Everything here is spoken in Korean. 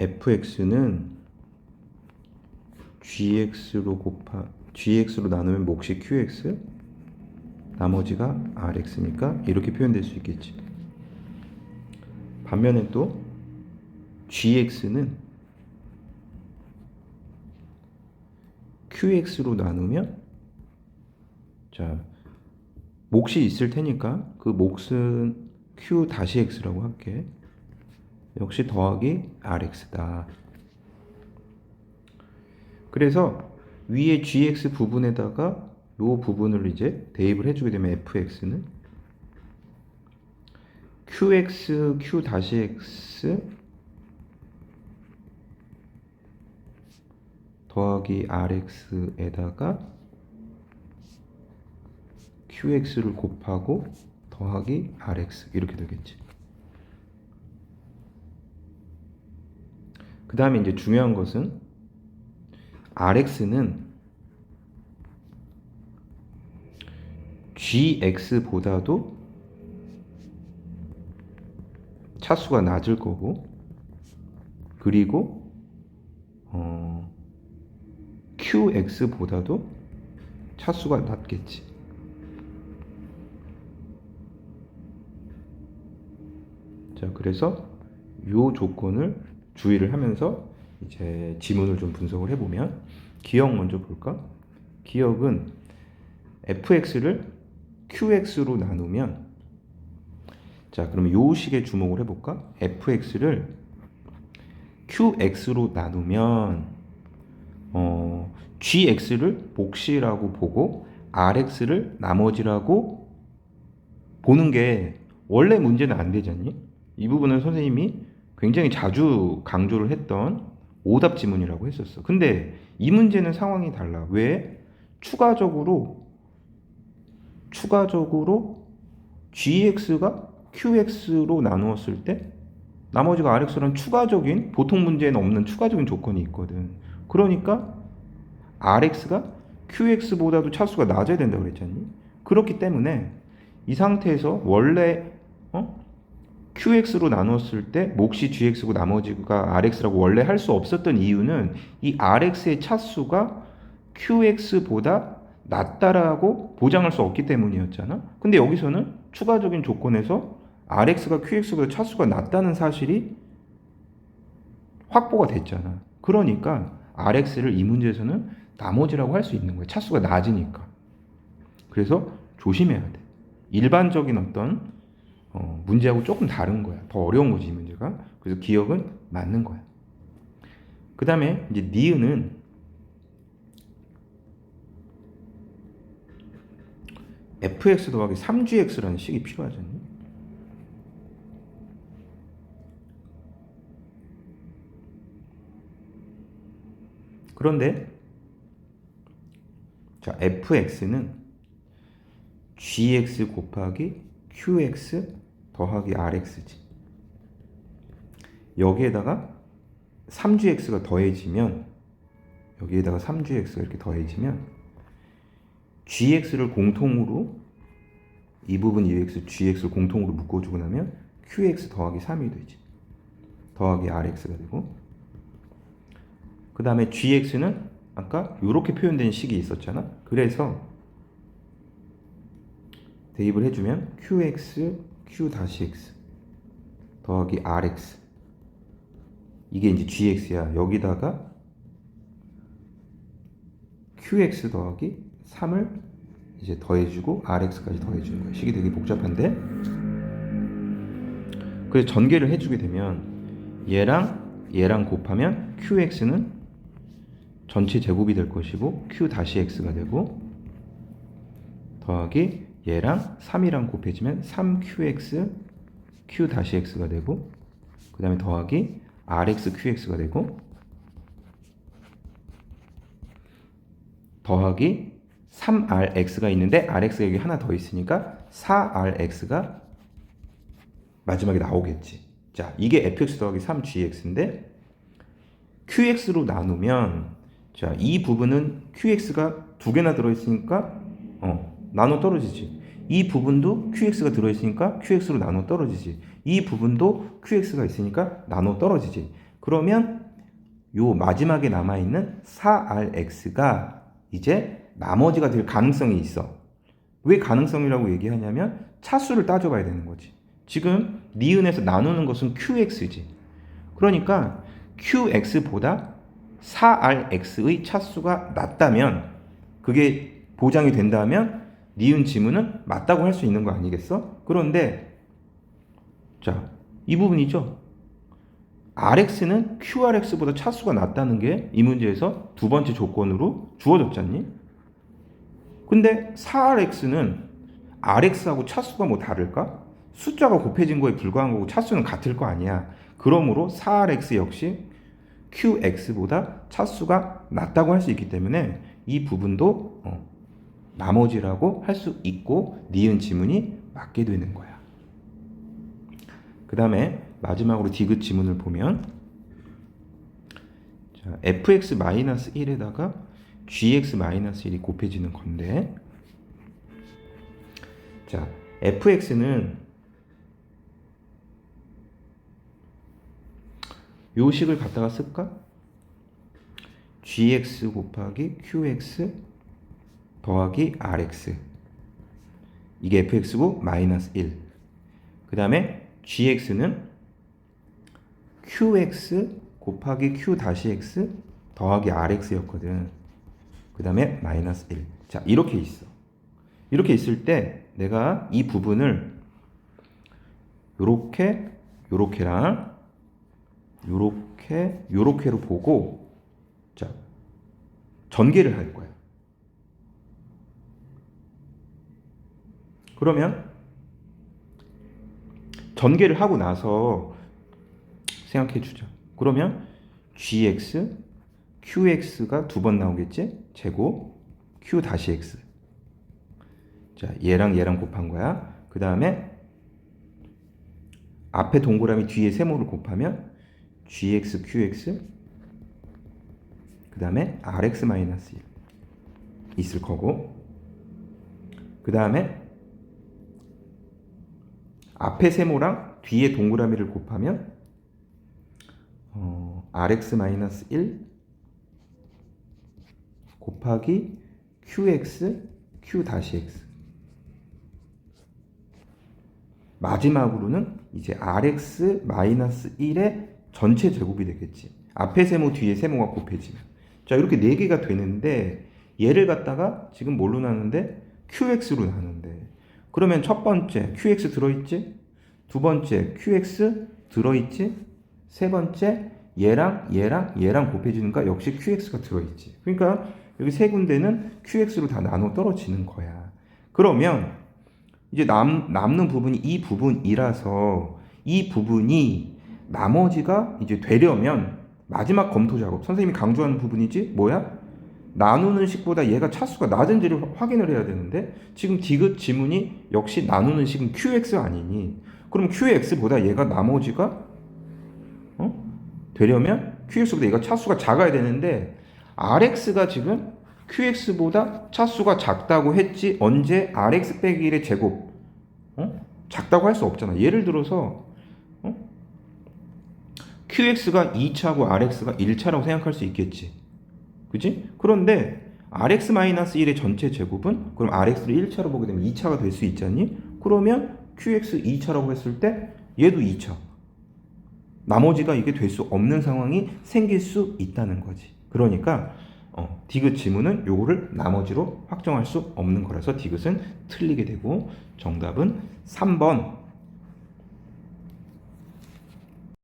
fx는 gx로 곱하 gx로 나누면 몫이 qx 나머지가 rx니까 이렇게 표현될 수 있겠지. 반면에 또 gx는 qx로 나누면 자 몫이 있을 테니까 그 몫은 q 다시 x라고 할게. 역시 더하기 rx다. 그래서 위에 gx 부분에다가 요 부분을 이제 대입을 해주게 되면 fx는 qx q 다시 x 더하기 rx에다가 qx를 곱하고 더하기 rx 이렇게 되겠지. 그 다음에 이제 중요한 것은 rx는 gx보다도 차수가 낮을 거고 그리고 어, qx보다도 차수가 낮겠지. 자, 그래서 요 조건을 주의를 하면서 이제 지문을 좀 분석을 해보면 기억 먼저 볼까? 기억은 fx를 qx로 나누면 자 그러면 요 식에 주목을 해볼까? fx를 qx로 나누면 어, gx를 몫이라고 보고 rx를 나머지라고 보는 게 원래 문제는 안 되잖니? 이 부분은 선생님이 굉장히 자주 강조를 했던 오답 지문이라고 했었어. 근데 이 문제는 상황이 달라. 왜? 추가적으로 추가적으로 gx가 qx로 나누었을 때 나머지가 rx라는 추가적인 보통 문제에는 없는 추가적인 조건이 있거든. 그러니까 rx가 qx보다도 차수가 낮아야 된다고 그랬잖니. 그렇기 때문에 이 상태에서 원래 어? Qx로 나눴을 때 몫이 gx고 나머지가 rx라고 원래 할 수 없었던 이유는 이 rx의 차수가 qx보다 낮다라고 보장할 수 없기 때문이었잖아. 근데 여기서는 추가적인 조건에서 rx가 qx보다 차수가 낮다는 사실이 확보가 됐잖아. 그러니까 rx를 이 문제에서는 나머지라고 할 수 있는 거야. 차수가 낮으니까. 그래서 조심해야 돼. 일반적인 어떤 어, 문제하고 조금 다른 거야. 더 어려운 거지 이 문제가. 그래서 기억은 맞는 거야. 그 다음에 이제 니은은 fx 더하기 3gx라는 식이 필요하잖니. 그런데 자 fx는 gx 곱하기 qx 더하기 rx지. 여기에다가 3gx가 더해지면 여기에다가 3gx가 이렇게 더해지면 gx를 공통으로 이 부분 2x, gx를 공통으로 묶어주고 나면 qx 더하기 3이 되지. 더하기 rx가 되고 그 다음에 gx는 아까 이렇게 표현된 식이 있었잖아. 그래서 대입을 해주면 qx, q-x 더하기 rx 이게 이제 gx야. 여기다가 qx 더하기 3을 이제 더해주고 rx까지 더해주는 거야. 식이 되게 복잡한데 그래서 전개를 해주게 되면 얘랑 얘랑 곱하면 qx는 전체 제곱이 될 것이고 q 다시 x가 되고 더하기 얘랑 3이랑 곱해지면 3qx q 다시 x가 되고 그 다음에 더하기 rx qx가 되고 더하기 3rx가 있는데 rx가 여기 하나 더 있으니까 4rx가 마지막에 나오겠지. 자, 이게 fx 더하기 3gx인데 qx로 나누면 자, 이 부분은 qx가 두 개나 들어 있으니까 어, 나눠 떨어지지. 이 부분도 qx가 들어 있으니까 qx로 나눠 떨어지지. 이 부분도 qx가 있으니까 나눠 떨어지지. 그러면 요 마지막에 남아 있는 4rx가 이제 나머지가 될 가능성이 있어. 왜 가능성이라고 얘기하냐면 차수를 따져봐야 되는 거지. 지금 니은에서 나누는 것은 qx지. 그러니까 qx보다 4rx의 차수가 낮다면 그게 보장이 된다면 니은 지문은 맞다고 할 수 있는 거 아니겠어? 그런데 자, 이 부분이죠. RX는 QRX보다 차수가 낮다는 게 이 문제에서 두 번째 조건으로 주어졌잖니? 근데 4RX는 RX하고 차수가 뭐 다를까? 숫자가 곱해진 거에 불과한 거고 차수는 같을 거 아니야. 그러므로 4RX 역시 QX보다 차수가 낮다고 할 수 있기 때문에 이 부분도 어, 나머지라고 할 수 있고 니은 지문이 맞게 되는 거야. 그 다음에 마지막으로 디귿 지문을 보면 자, fx-1에다가 gx-1이 곱해지는 건데 자 fx는 요 식을 갖다가 쓸까? gx 곱하기 qx 더하기 rx 이게 fx고 마이너스 1. 그 다음에 gx는 qx 곱하기 q 다시 x 더하기 rx였거든. 그 다음에 마이너스 1. 자 이렇게 있어. 이렇게 있을 때 내가 이 부분을 요렇게 요렇게랑 요렇게 요렇게로 보고 자 전개를 할 거야. 그러면 전개를 하고 나서 생각해 주자. 그러면 gx, qx가 두 번 나오겠지? 제곱, q 다시 x. 자, 얘랑 얘랑 곱한 거야. 그 다음에 앞에 동그라미 뒤에 세모를 곱하면 gx, qx 그 다음에 rx 마이너스 1 있을 거고 그 다음에 앞에 세모랑 뒤에 동그라미를 곱하면 어, rx 마이너스 1 곱하기 qx q 다시 x 마지막으로는 이제 rx 마이너스 1의 전체 제곱이 되겠지. 앞에 세모 뒤에 세모가 곱해지면. 자 이렇게 네 개가 되는데 얘를 갖다가 지금 뭘로 나누는데 qx로 나누는데 그러면 첫 번째 qx 들어있지? 두 번째 qx 들어있지? 세 번째 얘랑 얘랑 얘랑 곱해지니까 역시 qx가 들어있지. 그러니까 여기 세 군데는 qx로 다 나눠 떨어지는 거야. 그러면 이제 남, 남는 부분이 이 부분이라서 이 부분이 나머지가 이제 되려면 마지막 검토 작업 선생님이 강조하는 부분이지 뭐야? 나누는 식보다 얘가 차수가 낮은지를 확인을 해야 되는데 지금 디귿 지문이 역시 나누는 식은 QX 아니니 그럼 QX보다 얘가 나머지가 어? 되려면 QX보다 얘가 차수가 작아야 되는데 RX가 지금 QX보다 차수가 작다고 했지 언제 RX 빼기 1의 제곱 어? 작다고 할 수 없잖아 예를 들어서 어? QX가 2차고 RX가 1차라고 생각할 수 있겠지 그지? 그런데 RX-1의 전체 제곱은 그럼 RX를 1차로 보게 되면 2차가 될 수 있잖니? 그러면 QX 2차라고 했을 때 얘도 2차 나머지가 이게 될 수 없는 상황이 생길 수 있다는 거지 그러니까 어, 디귿 지문은 요거를 나머지로 확정할 수 없는 거라서 디귿은 틀리게 되고 정답은 3번